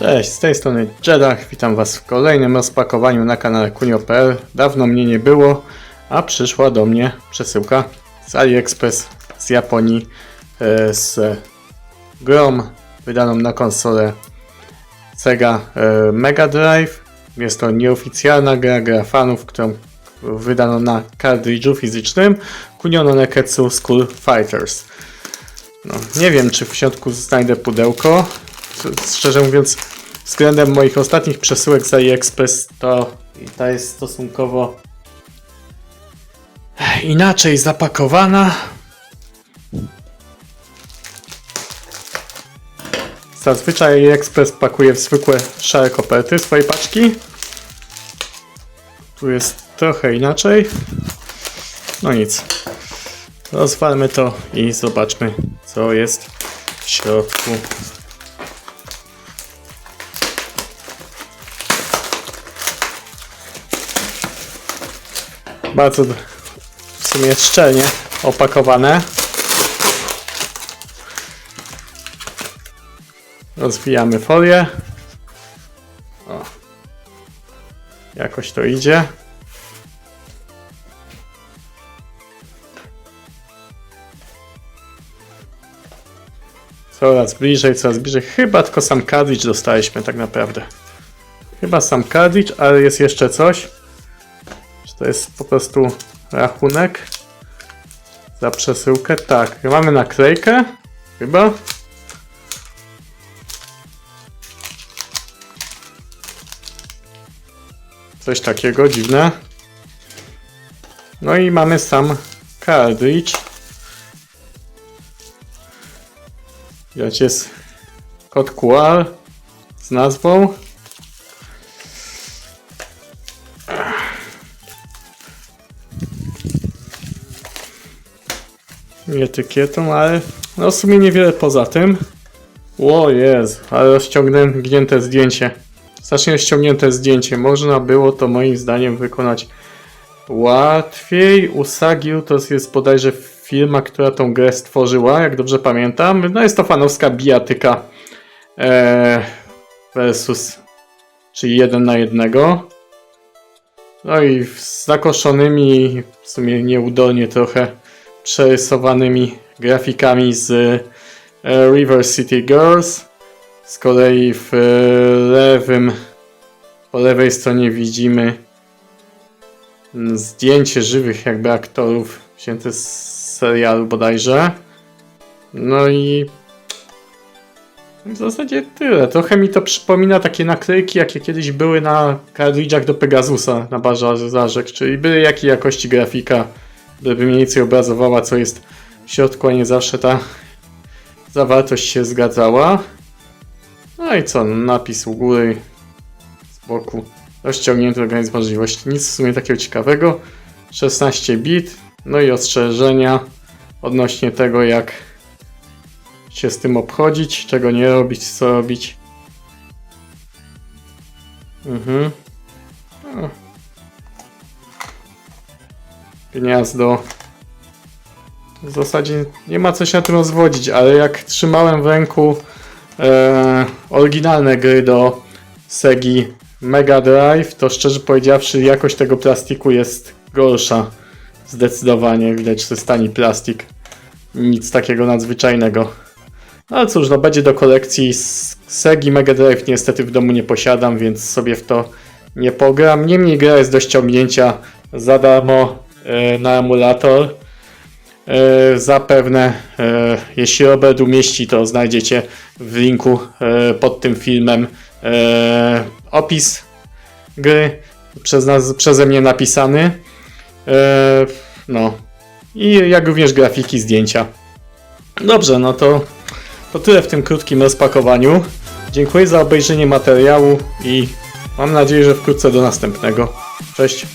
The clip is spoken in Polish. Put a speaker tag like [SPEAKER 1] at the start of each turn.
[SPEAKER 1] Cześć, z tej strony Jedach, witam Was w kolejnym rozpakowaniu na kanale Kunio.pl. Dawno mnie nie było, a przyszła do mnie przesyłka z AliExpress z Japonii e, z grą wydaną na konsolę Sega e, Mega Drive. Jest to nieoficjalna gra, gra fanów, którą wydano na kartridżu fizycznym Kunio no Neketsu School Fighters. No, nie wiem, czy w środku znajdę pudełko. Szczerze mówiąc, względem moich ostatnich przesyłek z AliExpress, to ta jest stosunkowo inaczej zapakowana. Zazwyczaj AliExpress pakuje w zwykłe szare koperty swoje paczki. Tu jest trochę inaczej. No nic. Rozwalmy to i zobaczmy, co jest w środku. Bardzo w sumie szczelnie opakowane. Rozwijamy folię. O. Jakoś to idzie. Coraz bliżej, coraz bliżej. Chyba tylko sam cartridge dostaliśmy tak naprawdę. Chyba sam cartridge, ale jest jeszcze coś. To jest po prostu rachunek za przesyłkę? Tak, mamy naklejkę. Chyba. Coś takiego dziwne. No i mamy sam cartridge. Widać jest kod QR z nazwą. Etykietą, ale no w sumie niewiele poza tym. O jest, ale rozciągnięte zdjęcie. Strasznie rozciągnięte zdjęcie. Można było to moim zdaniem wykonać łatwiej. Usagi to jest bodajże firma, która tą grę stworzyła, jak dobrze pamiętam. No jest to fanowska bijatyka e, versus, czyli jeden na jednego. No i z zakoszonymi, w sumie nieudolnie trochę przerysowanymi grafikami z e, River City Girls. Z kolei w e, lewym, po lewej stronie widzimy mm, zdjęcie żywych jakby aktorów wzięte z serialu bodajże. No i w zasadzie tyle. Trochę mi to przypomina takie naklejki, jakie kiedyś były na kartridżach do Pegasusa na barze zarzek, czyli były jakiej jakości grafika, żeby mniej więcej obrazowała co jest w środku, a nie zawsze ta zawartość się zgadzała. No i co, napis u góry, z boku, rozciągnięty organizm możliwości. Nic w sumie takiego ciekawego. 16 bit, no i ostrzeżenia odnośnie tego, jak się z tym obchodzić, czego nie robić, co robić. Mhm. Gniazdo. W zasadzie nie ma co się na tym rozwodzić, ale jak trzymałem w ręku e, oryginalne gry do Segi Mega Drive, to szczerze powiedziawszy jakość tego plastiku jest gorsza. Zdecydowanie widać, że to jest tani plastik. Nic takiego nadzwyczajnego. No ale cóż, no będzie do kolekcji. Segi Mega Drive niestety w domu nie posiadam, więc sobie w to nie pogram. Niemniej gra jest do ściągnięcia za darmo na emulator. E, zapewne, e, jeśli Robert umieści, to znajdziecie w linku e, pod tym filmem e, opis gry przez nas, przeze mnie napisany. E, no. I jak również grafiki, zdjęcia. Dobrze, no to, to tyle w tym krótkim rozpakowaniu. Dziękuję za obejrzenie materiału i mam nadzieję, że wkrótce do następnego. Cześć.